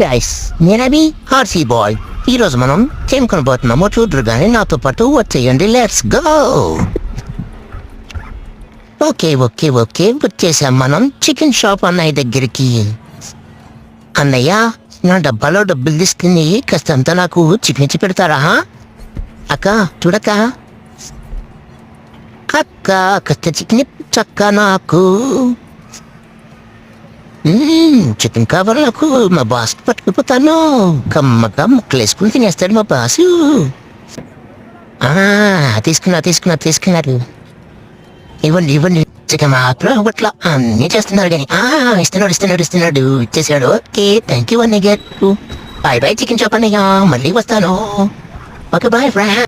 Guys నేనవి RC bye ఈరోజు మనం ఏం కొనబోతున్నామో చూడరు కానీ నాతో పాటు వచ్చేయండి let's go okay okay okay. వచ్చేసాం మనం చికెన్ షాప్ అన్నయ్య దగ్గరికి. అన్నయ్య నా డబ్బాలో డబ్బులు తీసుకుని కాస్తంతా నాకు చికెన్ ఇచ్చి పెడతారా? అక్క చూడక్క. అక్క కాస్త చికెన్ చక్క నాకు. చికెన్ కవర్లకు మా బాస్ పట్టుకుపోతాను కమ్మగా ముక్కలేసుకుని తినేస్తాడు మా బాసు ఆ, తీసుకున్నా తీసుకున్నా తీసుకున్నారు ఇవ్వండి ఇవ్వండి చికెన్ మాత్రం ఇవ్వట్లా అన్నీ చేస్తున్నారు కానీ ఆ, ఇస్తున్నాడు ఇస్తున్నాడు ఇస్తున్నాడు ఇచ్చేసాడు ఓకే థ్యాంక్ యూ అన్నయ్య బాయ్ బాయ్ చికెన్ చెప్పన్నయ్యా మళ్ళీ వస్తాను ఓకే బాయ్ ఫ్రెండ్